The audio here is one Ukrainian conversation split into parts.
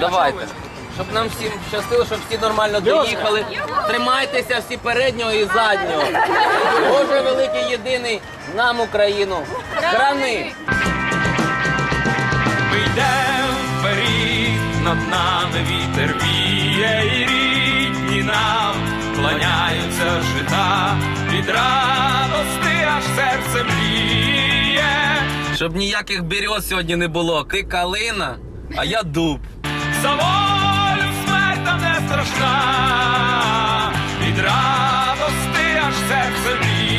Давайте. Щоб нам всім щастило, щоб всі нормально доїхали. Тримайтеся всі переднього і заднього. Боже великий єдиний нам Україну. Храни! Ми йдем вперед, над нами вітер віє і рідні нам кланяються жита від радости, аж серце мріє. Щоб ніяких берез сьогодні не було. Ти калина, а я дуб. За волю смерть не страшна, від радости, аж серце мріє.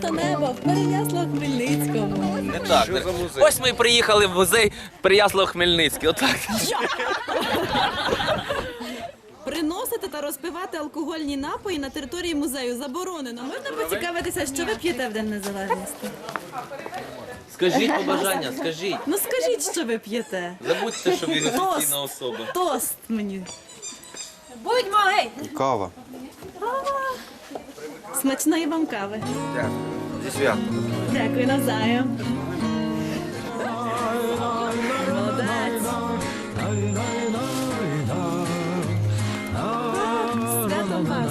Просто небо в Переяслав Хмельницькому. Не так. не- Ось ми і приїхали в музей Прияслав Хмельницький. Отак. Приносити та розпивати алкогольні напої на території музею заборонено. Можна поцікавитися, що ви п'єте в День Незалежності? Скажіть побажання, скажіть. Ну скажіть, що ви п'єте. Забудьте, що він офіційна особа. Тост мені. Кава. Смачної вам кави. Зі святом. Дякую навзаєм. Молодець. Святом вас.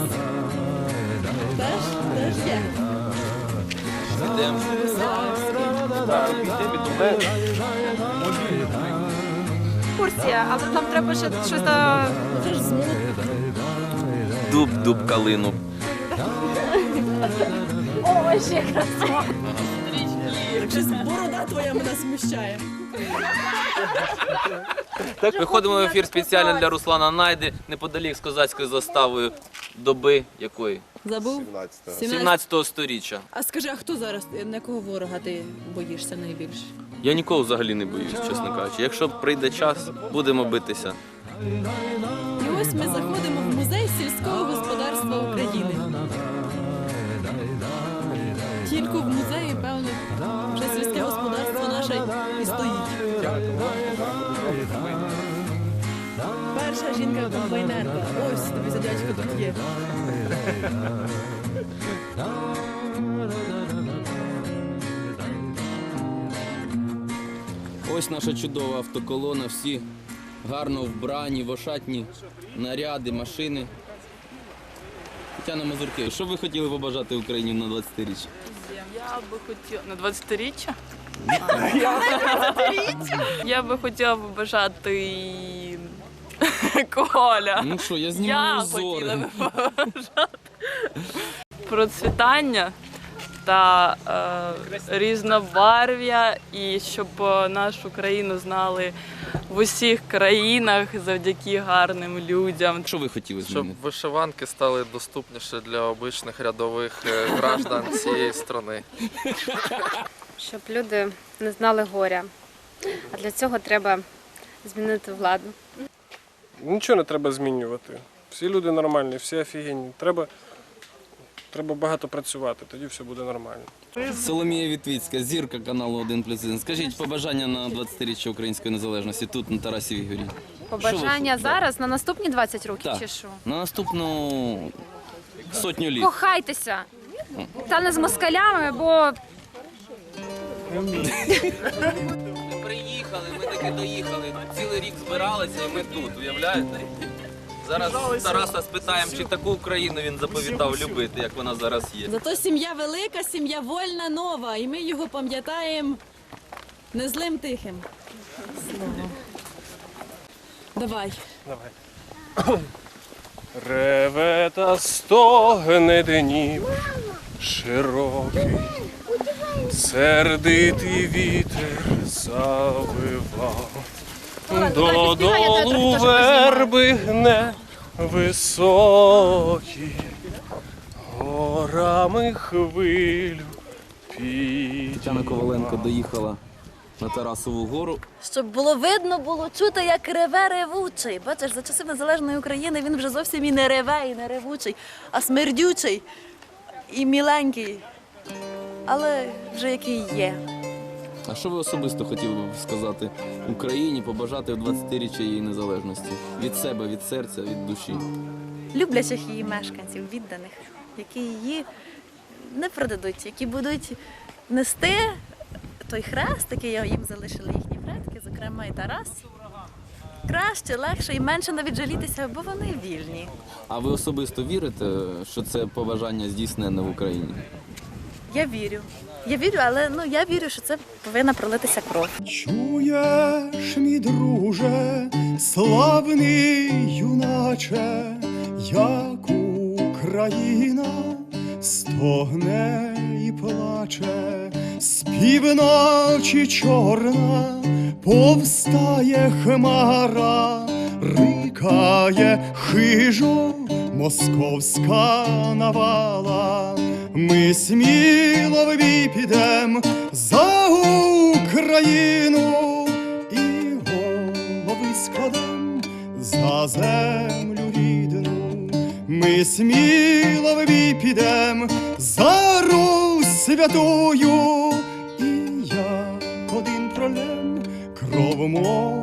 Теж, теж є. Йдемо. курсі, але нам треба ще щось до Це ж. Дуб, дуб, калину. Щось борода твоя мене смущає. Виходимо в ефір спеціально для Руслана Найди, неподалік з козацькою заставою доби якої? Забув? 17. 17 сторіччя. А скажи, а хто зараз, на якого ворога ти боїшся найбільше? Я нікого взагалі не боюсь, чесно кажучи. Якщо прийде час, будемо битися. І ось ми заходимо в музей сільського господарства України. Ось дядько тут є. Ось наша чудова автоколона, всі гарно вбрані, вошатні наряди, машини. Тетяна Мазурки, що б ви хотіли побажати Україні на 20-річчя? я би хотіла на 20-річчя? Я би хотіла побажати Коля. Ну що, я Я знімаю хотіла зори. би побажати процвітання та е, різнобарв'я, і щоб е, нашу країну знали в усіх країнах завдяки гарним людям. Що ви хотіли Щоб змінити? вишиванки стали доступніші для обичних рядових е, граждан цієї страни. щоб люди не знали горя. А для цього треба змінити владу. Нічого не треба змінювати. Всі люди нормальні, всі офігенні. Треба, треба багато працювати, тоді все буде нормально. Соломія Вітвіцька, зірка каналу 1 плюс 1. Скажіть побажання на 20-річчя української незалежності тут, на Тарасівій горі. Побажання зараз на наступні 20 років Так. чи що? На наступну сотню літ. Кохайтеся! Та не з москалями, бо Ми ми таки доїхали. Цілий рік збиралися і ми тут, уявляєте? Зараз Тараса спитаємо, чи таку Україну він заповідав любити, як вона зараз є. Зато сім'я велика, сім'я вольна, нова, і ми його пам'ятаємо не злим тихим. Слово. Давай. Реве та стогне Дніп широкий, сердитий вітер завивав. Додолу верби гне високі, горами хвилю Тетяна. Коваленко доїхала на Тарасову гору. Щоб було видно, було чути, як реве ревучий. Бачиш, за часів незалежної України він вже зовсім і не реве, і не ревучий, а смердючий і міленький. Але вже який є. А що ви особисто хотіли б сказати Україні, побажати в 20-річчя її незалежності? Від себе, від серця, від душі. люблячих її мешканців, відданих, які її не продадуть, які будуть нести той хрест, який їм залишили їхні предки, зокрема і Тарас. Краще, легше і менше навіть жалітися, бо вони вільні. А ви особисто вірите, що це побажання здійснене в Україні? Я вірю. Я вірю, але ну я вірю, що це повинна пролитися кров. Чуєш, мій друже, славний юначе, як Україна стогне і плаче, з півночі чорна повстає хмара, рикає хижо московська навала. Ми сміло в бій підем за Україну і голови складем за землю рідну. Ми сміло в бій підем за Русь святую і як один пролем кров молодую.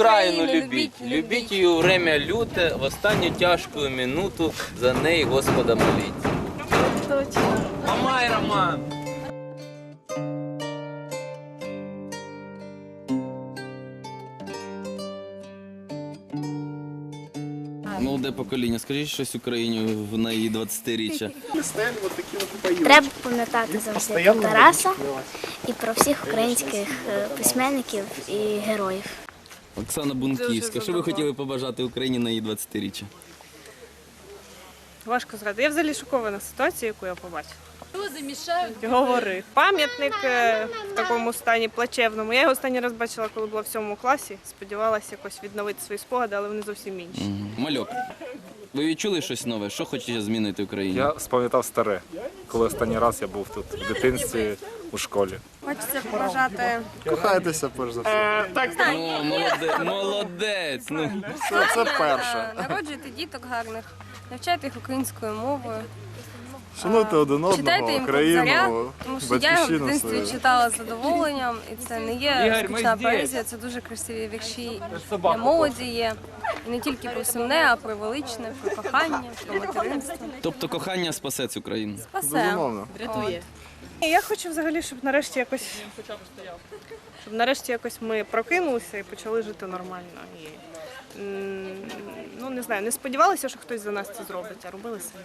Україну любіть, любіть її у время люте, в останню тяжку минуту за неї Господа моліть. Точно. Мамай, Роман! Молоде покоління, скажіть щось Україні в на її 20-річчя. Треба пам'ятати завжди про Тараса і про всіх українських е, письменників і героїв. Оксана Бунківська, що ви хотіли побажати Україні на її 20-річчя? Важко згадати. Я взагалі шокована ситуацією, яку я побачила. Говори. Пам'ятник е, в такому стані плачевному. Я його останній раз бачила, коли була в сьомому класі. Сподівалася якось відновити свої спогади, але вони зовсім інші. Мальок. Ви відчули щось нове? Що хочете змінити в Україні? Я спам'ятав старе, коли останній раз я був тут в дитинстві у школі. Хочеться побажати Кохайтеся, перш за все. О, молоде, молодець! Ну. Це, це перше. Е, народжуйте діток гарних, навчайте їх українською мовою. Шануйте один Читайте одного, їм Кобзаря, країну, тому що я його в батьківщину дитинстві свою. читала з задоволенням, і це не є скучна поезія, це дуже красиві вірші для молоді є. І не тільки про сумне, а про величне, про кохання, про материнство. Тобто кохання спасе цю країну. Спасе. Безумовно. Врятує. І я хочу взагалі, щоб нарешті якось щоб нарешті якось ми прокинулися і почали жити нормально. І, м, ну не знаю, не сподівалися, що хтось за нас це зробить, а робили самі.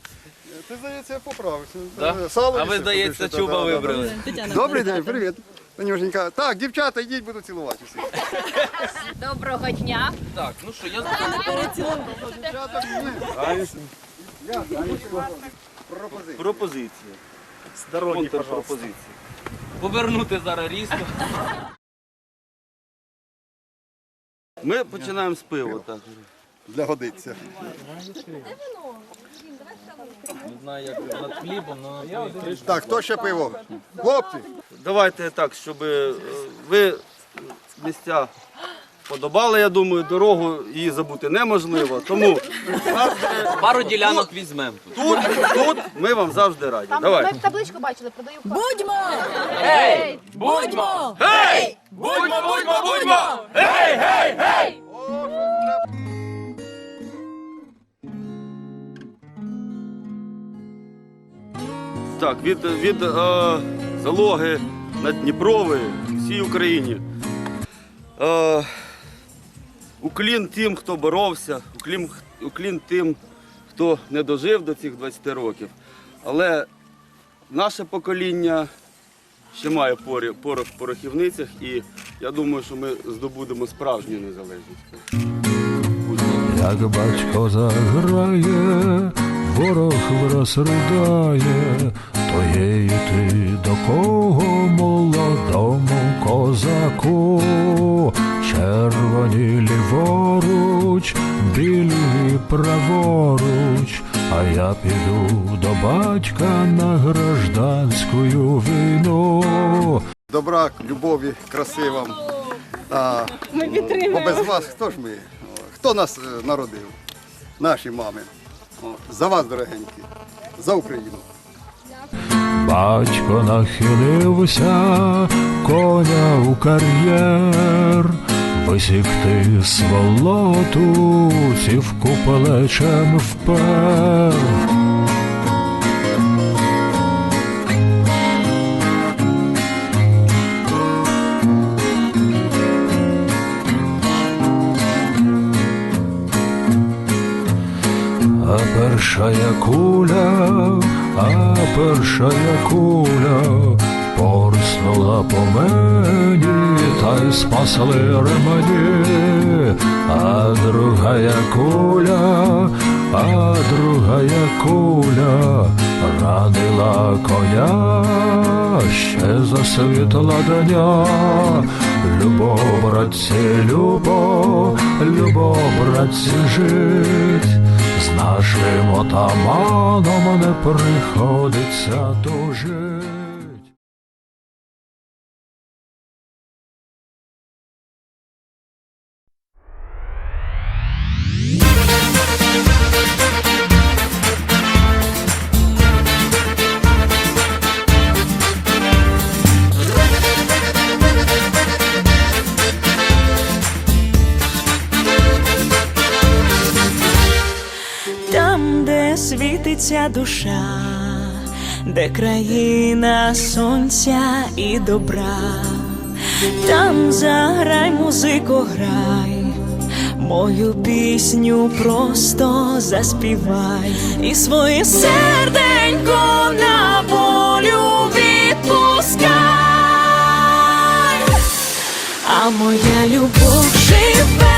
Ти, здається, поправився. Да? Сало А ви, їсти здається, чуба да, да, да. вибрали. Тетяна, Добрий день, привіт. Танюшенька. Так, дівчата, йдіть, буду цілувати всіх. Доброго дня! Так, ну що, я перецілувала. Пропозиція. Здорові пропозиції. повернути зараз різко. Ми починаємо з пива. Так. Для годиться. Не знаю, як над хлібом, але Так, хто ще пиво? Хлопці! Давайте так, щоб е, ви місця подобали, я думаю, дорогу її забути неможливо. Тому пару ділянок візьмемо. тут, тут ми вам завжди раді. Давайте. табличку бачили, продаю Будьмо! Будьмо! Будьмо, будьмо, будьмо! Так, від, від е, залоги над Дніпровою всій Україні. Е, уклін тим, хто боровся, уклін, уклін тим, хто не дожив до цих 20 років. Але наше покоління ще має порох в порохівницях, і я думаю, що ми здобудемо справжню незалежність. Як батько заграє, ворог враз то є йти до кого молодому козаку, червоні ліворуч, білі праворуч, а я піду до батька на гражданську війну. Добра, любові, краси вам. А, Ми підтримуємо. бо без вас хто ж ми? Хто нас е, народив? Наші мами. За вас, дорогенькі, за Україну. Батько нахилився, коня у кар'єр, висікти сволоту, цівку плечем впер. А першая куля, а першая куля порснула по мені, та й спасли ремені, а другая куля, а другая куля ранила коня, ще засвітла дня. Любо, братці, любо, любо, братці, жить. З нашим отаманом не приходиться тужить. Душа, де країна сонця і добра, там заграй, музико, грай, мою пісню просто заспівай і своє серденько на волю відпускай, а моя любов живе.